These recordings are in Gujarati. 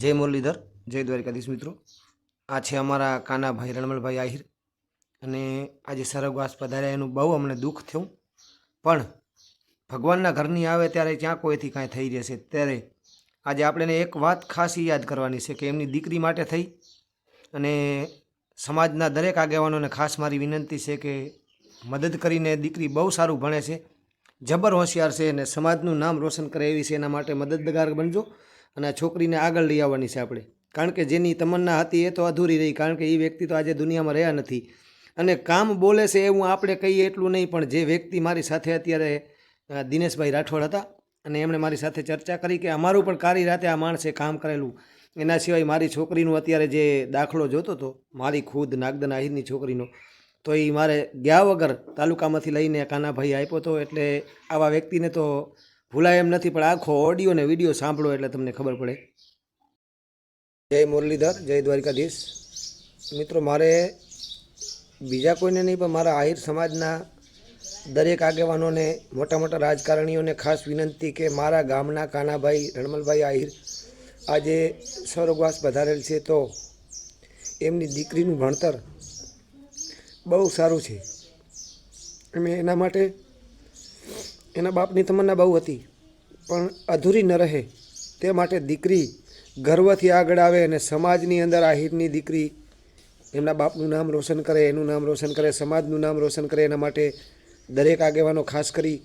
જય મુરલીધર, જય દ્વારિકાધીશ મિત્રો. આ છે અમારા કાનાભાઈ રણમલભાઈ આહિર. અને આજે સરગવાસ પધાર્યા, એનું બહુ અમને દુઃખ થયું. પણ ભગવાનના ઘરની આવે ત્યારે ક્યાં કોઈથી કાંઈ થઈ જશે ત્યારે આજે આપણે એક વાત ખાસ યાદ કરવાની છે કે એમની દીકરી માટે થઈ. અને સમાજના દરેક આગેવાનોને ખાસ મારી વિનંતી છે કે મદદ કરીને દીકરી બહુ સારું ભણે છે, જબર હોશિયાર છે અને સમાજનું નામ રોશન કરે એવી છે એના માટે મદદગાર બનજો. અને આ છોકરીને આગળ લઈ આવવાની છે આપણે. કારણ કે જેની તમન્ના હતી એ તો અધૂરી રહી, કારણ કે એ વ્યક્તિ તો આજે દુનિયામાં રહ્યા નથી. અને કામ બોલે છે એવું આપણે કહીએ એટલું નહીં, પણ જે વ્યક્તિ મારી સાથે અત્યારે દિનેશભાઈ રાઠોડ હતા અને એમણે મારી સાથે ચર્ચા કરી કે અમારું પણ કારી રાતે આ માણસે કામ કરેલું. એના સિવાય મારી છોકરીનું અત્યારે જે દાખલો જોતો હતો, મારી ખુદ નાગદન આહિરની છોકરીનો, તો એ મારે ગયા વગર તાલુકામાંથી લઈને કાનાભાઈ આપ્યો હતો એટલે આવા વ્યક્તિને તો ભૂલાય એમ નથી, પણ આખો ઓડિયો ને વીડિયો સાંભળો એટલે તમને ખબર પડે. જય મુરલીધર, જય દ્વારિકાધીશ. મિત્રો, મારે બીજા કોઈને નહીં, પણ મારા આહિર સમાજના દરેક આગેવાનોને, મોટા મોટા રાજકારણીઓને ખાસ વિનંતી કે મારા ગામના કાનાભાઈ રણમલભાઈ આહિર આજે સ્વર્ગવાસ પધારેલ છે તો એમની દીકરીનું ભણતર બહુ સારું છે. અને એના માટે એના બાપની તમન્ના બહુ હતી, પણ અધૂરી ન રહે. તે માટે દીકરી ગર્વથી આગળ આવે અને સમાજની અંદર આહિરની દીકરી એમના બાપનું નામ રોશન કરે, એનું નામ રોશન કરે, સમાજનું નામ રોશન કરે, એના માટે દરેક આગેવાનો ખાસ કરી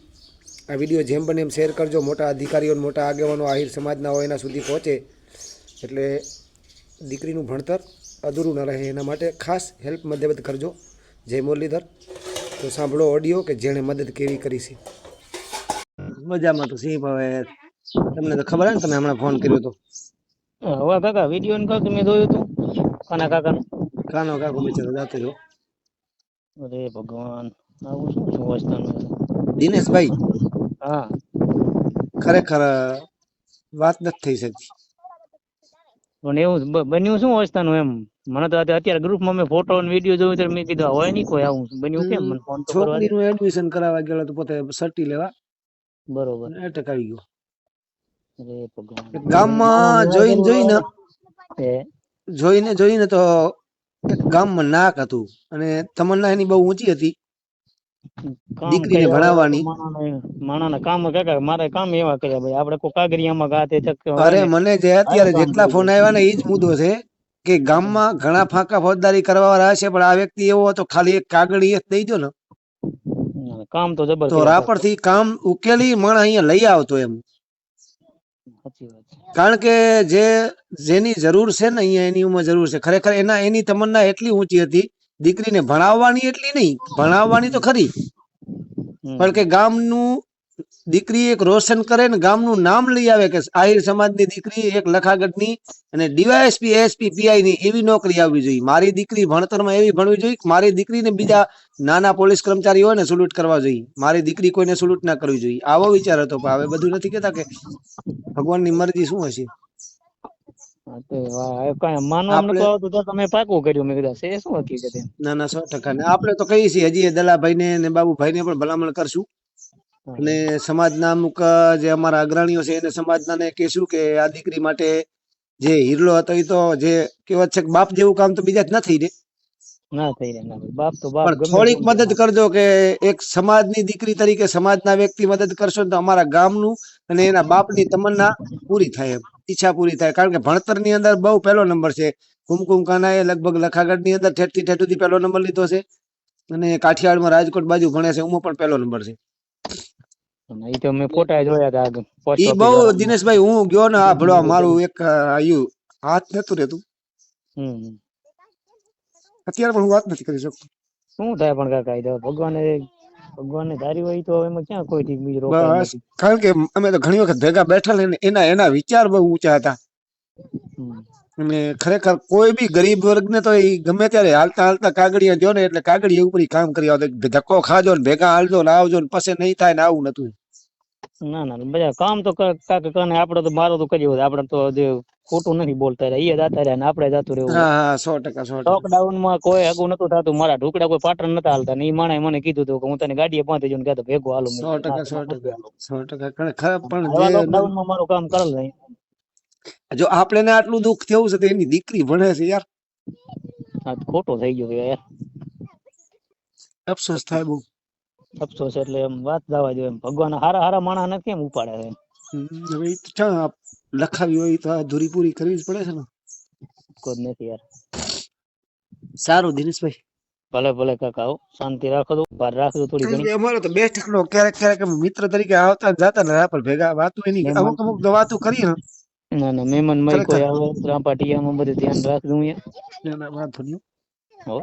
આ વીડિયો જેમ બને એમ શેર કરજો. મોટા અધિકારીઓને મોટા આગેવાનો આહિર સમાજના હોય એના સુધી પહોંચે. એટલે દીકરીનું ભણતર અધૂરું ન રહે. એના માટે ખાસ હેલ્પ મદદ કરજો. જય મુરલીધર. તો સાંભળો ઓડિયો કે જેણે મદદ કેવી કરી છે? મજામાં તો સિંહ હવે તમને તો ખબર ને તમે હમણાં ફોન કર્યો તો. હવે કાકા વીડિયો ને કાકા મેં જોયું તું કાના કાકા કાનો કાકો બિચારો જાતો રહ્યો અરે ભગવાન આવું શું છે અવસ્થાનું દિનેશભાઈ? હા. ખરેખર વાત નથી થઈ શકતી. પણ એવું બન્યું શું અવસ્થાનું એમ? મને તો અત્યારે- ગ્રુપમાં મેં ફોટો અને વીડિયો જોયું ત્યારે મેં કીધું હોય નહીં કોઈ આવું. બન્યું કેમ? મને ફોન તો કરવા એડમિશન કરાવવા ગયેલો તો પોતે સર્ટી લેવા. બરોબર. એટેક આવી ગયો. અરે ભગવાન. ગામમાં જોઈને જોઈને જોઈને જોઈને તો ગામમાં નાક હતું અને તમન્ના એની બહુ ઊંચી હતી. દીકરીને ભણાવવાની. માણાને- કામ કાકા મારે કામ એવા કર્યા ભાઈ. આપણે કોઈ કાગરિયામાં ગાતે ચક અરે મને જે અત્યારે જેટલા ફોન આવ્યા ને એ જ મુદ્દો છે કે ગામમાં ઘણા ફાંકા ફોજદારી કરવા વાળા હશે પણ આ વ્યક્તિ એવો હતો ખાલી એક કાગળી એક દઈ દો ને. કામ તો જબર તો રાપરથી કામ ઉકેલી મણ અહીંયા લઈ આવતો એમ. કારણ કે જે જેની જરૂર છે ને અહીંયા એની ઉંમર જરૂર છે. ખરેખર એના એની તમન્ના એટલી ઊંચી હતી દીકરીને ભણાવવાની એટલી નહીં. ભણાવવાની તો ખરી. પણ કે ગામનું દીકરી એક રોશન કરે ને ગામનું નામ લઈ આવે કે આહિર સમાજની દીકરી એક લખાગઢની અને ડીવાયએસપી એસપી પીઆઈ ની એવી નોકરી આવવી જોઈએ. મારી દીકરી ભણતરમાં એવી ભણવી જોઈએ કે મારી દીકરીને બીજા નાના પોલીસ કર્મચારી હોય ને સુલુટ કરવા જોઈએ. મારી દીકરી કોઈને સુલુટ ના કરવી જોઈએ. આવો વિચાર હતો પણ હવે બધું નથી કેતા કે ભગવાનની મરજી શું હશે? ના ના સો ટકા ને આપડે તો કહીએ છીએ હજી એ દલાભાઈ ને ને બાબુભાઈ ને પણ ભલામણ કરશું. અને સમાજના અમુક જે અમારા અગ્રણીઓ છે એને સમાજના ને કહેશું કે આ દીકરી માટે જે હિરલો હતો એ તો જે કહેવત છે કે બાપ જેવું કામ તો બીજા જ નથી ના થઈ રે ના ભાઈ. બાપ તો બાપ થોડીક મદદ કરજો કે એક સમાજની દીકરી તરીકે સમાજના વ્યક્તિ મદદ કરશો તો અમારા ગામનું અને એના બાપની તમન્ના પૂરી થાય ઈચ્છા પૂરી થાય. કારણ કે ભણતરની અંદર બહુ પહેલો નંબર છે. કુમકુમ કાનાએ લગભગ લખાગઢની અંદર ઠેઠથી ઠેઠ સુધી પહેલો નંબર લીધો છે. અને કાઠિયાવાડમાં રાજકોટ બાજુ ભણે છે એમાં પણ પહેલો નંબર છે. અને તો મેં ફોટા જોયા હતા ઈ બહુ દિનેશભાઈ હું ગયો ને આ ભળવા મારું એક આયુ હાથ નતું રહેતું. અત્યારે પણ હું વાત નથી કરી શકતો. શું થાય પણ કાકા ઈ તો ભગવાને ભગવાનને ધારી હોય તો એમાં ક્યાં કોઈ ઠીક બીજું બસ કારણ કે અમે તો ઘણી વખત ભેગા બેઠા ને એના એના વિચાર બહુ ઊંચા હતા. અને ખરેખર કોઈ બી ગરીબ વર્ગને તો એ ગમે ત્યારે હાલતા હાલતા કાગળિયા જો ને એટલે કાગળિયા ઉપર કામ કરી આવતો ધક્કો ખાજો ને ભેગા હાલજો ને આવજો ને પછી નહીં થાય ને આવું નતું. ના ના બધા કામ તો કાકા કને આપડે તો મારો તો કર્યું આપડે તો જે ખોટું નથી બોલતા રહ્યા. એ જાતા રહ્યા ને આપણે જાતું રહેવું. હા હા સો ટકા સો લોકડાઉનમાં કોઈ આગું નતું થતું. મારા ઢોકળા કોઈ પાટણ નતા હાલતા ને ઈ માણે મને કીધું હતું કે હું તને ગાડીએ પાંચે જઉં કહેતો ભેગો હાલો. સો ટકા સો ટકા સો ટકા. પણ લોકડાઉનમાં મારું કામ કરેલ નહીં. જો આપણે આટલું દુઃખ થયું છે તો એની દીકરી ભણે છે યાર. આ ખોટો થઈ ગયો યાર. અફસોસ થાય બહુ. અફસોસ એટલે એમ વાત જવા દો એમ. ભગવાન હારા હારા માણસ ને કેમ ઉપાડે એમ? હવે ચા લખાવી હોય તો આ અધૂરી પૂરી કરવી જ પડે છે ને. કોઈ નથી યાર. સારું દિનેશભાઈ. ભલે ભલે કાકા શાંતિ રાખો તો ભાર રાખજો થોડી ઘણી. અમારો તો બેસ્ટ નો ક્યારેક ક્યારેક મિત્ર તરીકે આવતા જતા ને રાપર ભેગા વાતો એની. અમુક અમુક તો વાતું કરીએ ને. ના ના મહેમાન ખરેખર. કોઈ આવે ત્રાંપાટીયામાં બધું ધ્યાન રાખજો અહીંયા. ના, ના, વાંધો નહીં. હો?